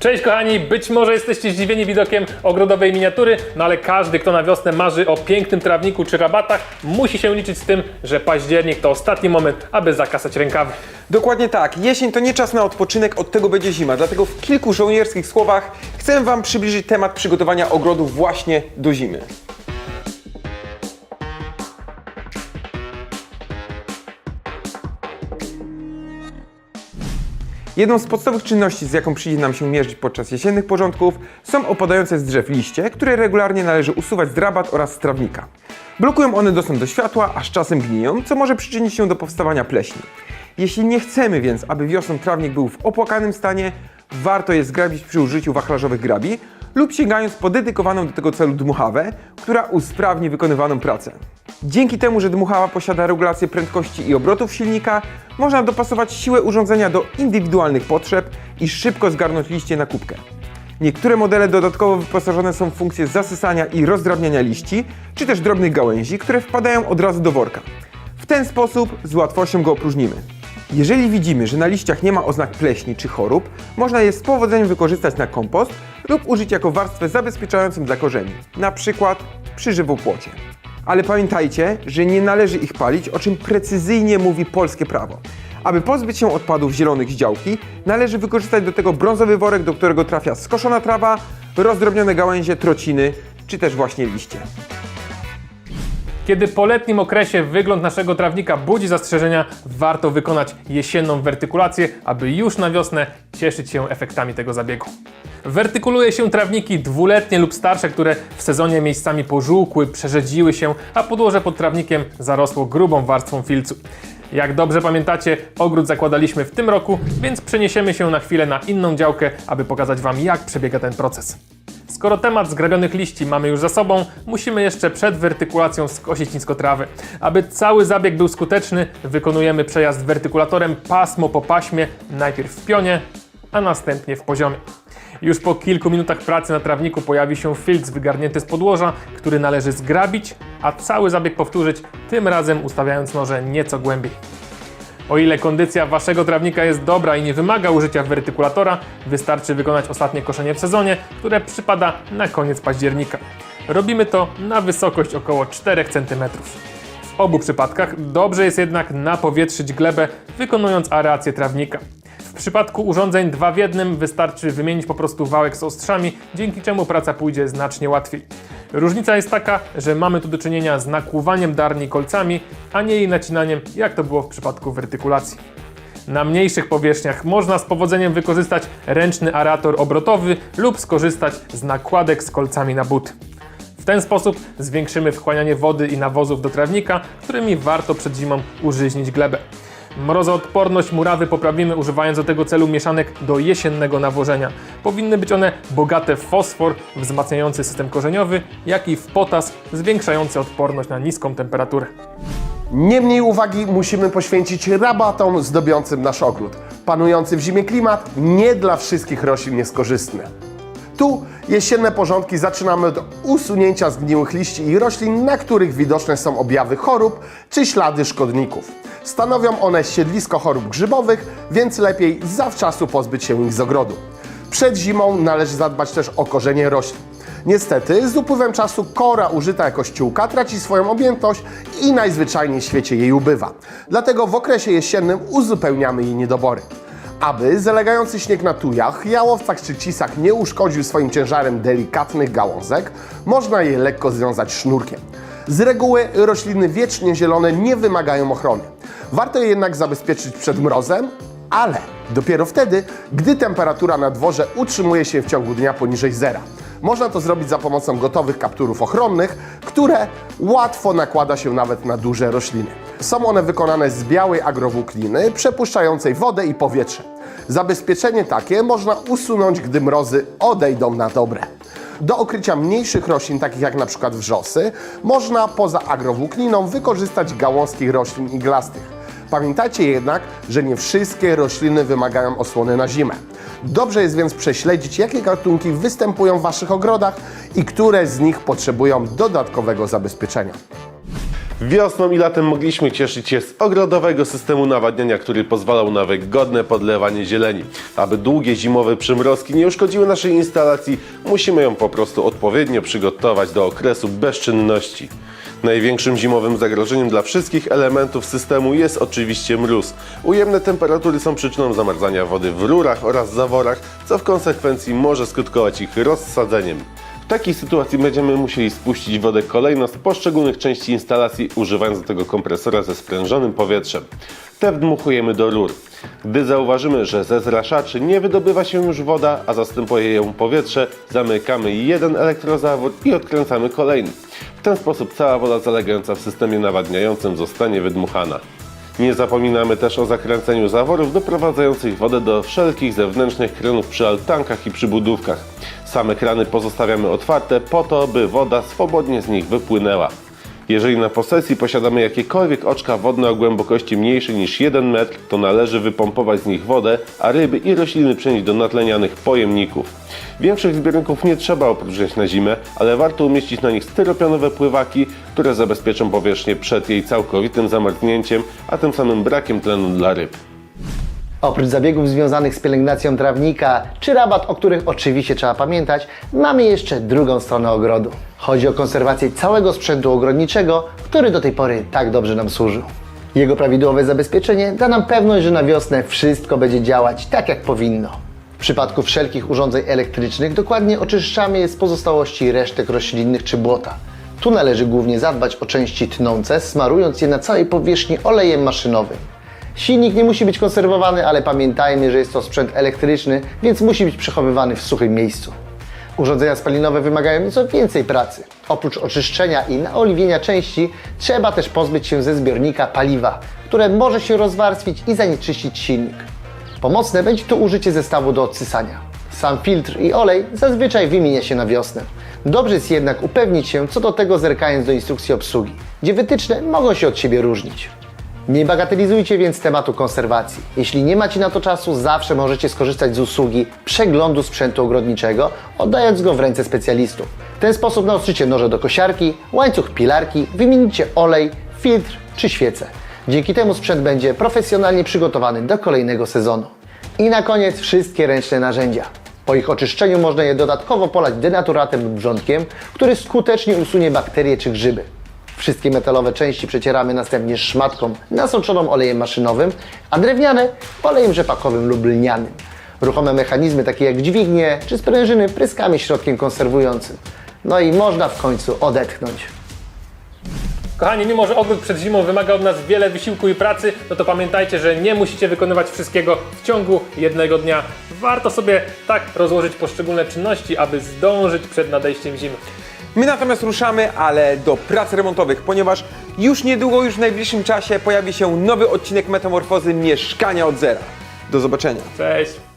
Cześć kochani, być może jesteście zdziwieni widokiem ogrodowej miniatury, no ale każdy, kto na wiosnę marzy o pięknym trawniku czy rabatach, musi się liczyć z tym, że październik to ostatni moment, aby zakasać rękawy. Dokładnie tak. Jesień to nie czas na odpoczynek, od tego będzie zima. Dlatego w kilku żołnierskich słowach chcę Wam przybliżyć temat przygotowania ogrodów właśnie do zimy. Jedną z podstawowych czynności, z jaką przyjdzie nam się mierzyć podczas jesiennych porządków, są opadające z drzew liście, które regularnie należy usuwać z rabat oraz z trawnika. Blokują one dostęp do światła, a z czasem gniją, co może przyczynić się do powstawania pleśni. Jeśli nie chcemy więc, aby wiosną trawnik był w opłakanym stanie, warto je zgrabić przy użyciu wachlarzowych grabi lub sięgając po dedykowaną do tego celu dmuchawę, która usprawni wykonywaną pracę. Dzięki temu, że dmuchawa posiada regulację prędkości i obrotów silnika, można dopasować siłę urządzenia do indywidualnych potrzeb i szybko zgarnąć liście na kubkę. Niektóre modele dodatkowo wyposażone są w funkcję zasysania i rozdrabniania liści, czy też drobnych gałęzi, które wpadają od razu do worka. W ten sposób z łatwością go opróżnimy. Jeżeli widzimy, że na liściach nie ma oznak pleśni czy chorób, można je z powodzeniem wykorzystać na kompost lub użyć jako warstwę zabezpieczającą dla korzeni, na przykład przy żywopłocie. Ale pamiętajcie, że nie należy ich palić, o czym precyzyjnie mówi polskie prawo. Aby pozbyć się odpadów zielonych z działki, należy wykorzystać do tego brązowy worek, do którego trafia skoszona trawa, rozdrobnione gałęzie, trociny, czy też właśnie liście. Kiedy po letnim okresie wygląd naszego trawnika budzi zastrzeżenia, warto wykonać jesienną wertykulację, aby już na wiosnę cieszyć się efektami tego zabiegu. Wertykuluje się trawniki dwuletnie lub starsze, które w sezonie miejscami pożółkły, przerzedziły się, a podłoże pod trawnikiem zarosło grubą warstwą filcu. Jak dobrze pamiętacie, ogród zakładaliśmy w tym roku, więc przeniesiemy się na chwilę na inną działkę, aby pokazać Wam jak przebiega ten proces. Skoro temat zgrabionych liści mamy już za sobą, musimy jeszcze przed wertykulacją skosić nisko trawy. Aby cały zabieg był skuteczny, wykonujemy przejazd wertykulatorem pasmo po paśmie, najpierw w pionie, a następnie w poziomie. Już po kilku minutach pracy na trawniku pojawi się filc wygarnięty z podłoża, który należy zgrabić, a cały zabieg powtórzyć, tym razem ustawiając noże nieco głębiej. O ile kondycja waszego trawnika jest dobra i nie wymaga użycia wertykulatora, wystarczy wykonać ostatnie koszenie w sezonie, które przypada na koniec października. Robimy to na wysokość około 4 cm. W obu przypadkach dobrze jest jednak napowietrzyć glebę, wykonując areację trawnika. Przypadku urządzeń 2 w 1 wystarczy wymienić po prostu wałek z ostrzami, dzięki czemu praca pójdzie znacznie łatwiej. Różnica jest taka, że mamy tu do czynienia z nakłuwaniem darni kolcami, a nie jej nacinaniem, jak to było w przypadku wertykulacji. Na mniejszych powierzchniach można z powodzeniem wykorzystać ręczny aerator obrotowy lub skorzystać z nakładek z kolcami na but. W ten sposób zwiększymy wchłanianie wody i nawozów do trawnika, którymi warto przed zimą użyźnić glebę. Mrozoodporność murawy poprawimy używając do tego celu mieszanek do jesiennego nawożenia. Powinny być one bogate w fosfor, wzmacniający system korzeniowy, jak i w potas, zwiększający odporność na niską temperaturę. Niemniej uwagi musimy poświęcić rabatom zdobiącym nasz ogród. Panujący w zimie klimat nie dla wszystkich roślin jest korzystny. Tu jesienne porządki zaczynamy od usunięcia zgniłych liści i roślin, na których widoczne są objawy chorób czy ślady szkodników. Stanowią one siedlisko chorób grzybowych, więc lepiej zawczasu pozbyć się ich z ogrodu. Przed zimą należy zadbać też o korzenie roślin. Niestety, z upływem czasu kora użyta jako ściółka traci swoją objętość i najzwyczajniej w świecie jej ubywa. Dlatego w okresie jesiennym uzupełniamy jej niedobory. Aby zalegający śnieg na tujach, jałowcach czy cisach nie uszkodził swoim ciężarem delikatnych gałązek, można je lekko związać sznurkiem. Z reguły rośliny wiecznie zielone nie wymagają ochrony. Warto je jednak zabezpieczyć przed mrozem, ale dopiero wtedy, gdy temperatura na dworze utrzymuje się w ciągu dnia poniżej zera. Można to zrobić za pomocą gotowych kapturów ochronnych, które łatwo nakłada się nawet na duże rośliny. Są one wykonane z białej agrowłókniny, przepuszczającej wodę i powietrze. Zabezpieczenie takie można usunąć, gdy mrozy odejdą na dobre. Do okrycia mniejszych roślin, takich jak przykład wrzosy, można poza agrowłókniną wykorzystać gałązki roślin iglastych. Pamiętajcie jednak, że nie wszystkie rośliny wymagają osłony na zimę. Dobrze jest więc prześledzić, jakie gatunki występują w Waszych ogrodach i które z nich potrzebują dodatkowego zabezpieczenia. Wiosną i latem mogliśmy cieszyć się z ogrodowego systemu nawadniania, który pozwalał na wygodne podlewanie zieleni. Aby długie zimowe przymrozki nie uszkodziły naszej instalacji, musimy ją po prostu odpowiednio przygotować do okresu bezczynności. Największym zimowym zagrożeniem dla wszystkich elementów systemu jest oczywiście mróz. Ujemne temperatury są przyczyną zamarzania wody w rurach oraz zaworach, co w konsekwencji może skutkować ich rozsadzeniem. Takiej sytuacji będziemy musieli spuścić wodę kolejno z poszczególnych części instalacji, używając do tego kompresora ze sprężonym powietrzem. Te wdmuchujemy do rur. Gdy zauważymy, że ze zraszaczy nie wydobywa się już woda, a zastępuje ją powietrze, zamykamy jeden elektrozawór i odkręcamy kolejny. W ten sposób cała woda zalegająca w systemie nawadniającym zostanie wydmuchana. Nie zapominamy też o zakręceniu zaworów doprowadzających wodę do wszelkich zewnętrznych kranów przy altankach i przybudówkach. Same krany pozostawiamy otwarte po to, by woda swobodnie z nich wypłynęła. Jeżeli na posesji posiadamy jakiekolwiek oczka wodne o głębokości mniejszej niż 1 metr, to należy wypompować z nich wodę, a ryby i rośliny przenieść do natlenianych pojemników. Większych zbiorników nie trzeba opróżniać na zimę, ale warto umieścić na nich styropianowe pływaki, które zabezpieczą powierzchnię przed jej całkowitym zamarznięciem, a tym samym brakiem tlenu dla ryb. Oprócz zabiegów związanych z pielęgnacją trawnika, czy rabat, o których oczywiście trzeba pamiętać, mamy jeszcze drugą stronę ogrodu. Chodzi o konserwację całego sprzętu ogrodniczego, który do tej pory tak dobrze nam służył. Jego prawidłowe zabezpieczenie da nam pewność, że na wiosnę wszystko będzie działać tak jak powinno. W przypadku wszelkich urządzeń elektrycznych dokładnie oczyszczamy je z pozostałości resztek roślinnych czy błota. Tu należy głównie zadbać o części tnące, smarując je na całej powierzchni olejem maszynowym. Silnik nie musi być konserwowany, ale pamiętajmy, że jest to sprzęt elektryczny, więc musi być przechowywany w suchym miejscu. Urządzenia spalinowe wymagają nieco więcej pracy. Oprócz oczyszczenia i naoliwienia części, trzeba też pozbyć się ze zbiornika paliwa, które może się rozwarstwić i zanieczyścić silnik. Pomocne będzie tu użycie zestawu do odsysania. Sam filtr i olej zazwyczaj wymienia się na wiosnę. Dobrze jest jednak upewnić się co do tego zerkając do instrukcji obsługi, gdzie wytyczne mogą się od siebie różnić. Nie bagatelizujcie więc tematu konserwacji. Jeśli nie macie na to czasu, zawsze możecie skorzystać z usługi przeglądu sprzętu ogrodniczego, oddając go w ręce specjalistów. W ten sposób naostrzycie noże do kosiarki, łańcuch pilarki, wymienicie olej, filtr czy świecę. Dzięki temu sprzęt będzie profesjonalnie przygotowany do kolejnego sezonu. I na koniec wszystkie ręczne narzędzia. Po ich oczyszczeniu można je dodatkowo polać denaturatem lub wrzątkiem, który skutecznie usunie bakterie czy grzyby. Wszystkie metalowe części przecieramy następnie szmatką nasączoną olejem maszynowym, a drewniane olejem rzepakowym lub lnianym. Ruchome mechanizmy takie jak dźwignie czy sprężyny pryskamy środkiem konserwującym. No i można w końcu odetchnąć. Kochani, mimo że ogród przed zimą wymaga od nas wiele wysiłku i pracy, no to pamiętajcie, że nie musicie wykonywać wszystkiego w ciągu jednego dnia. Warto sobie tak rozłożyć poszczególne czynności, aby zdążyć przed nadejściem zimy. My natomiast ruszamy, ale do prac remontowych, ponieważ już niedługo, już w najbliższym czasie pojawi się nowy odcinek Metamorfozy Mieszkania od Zera. Do zobaczenia. Cześć!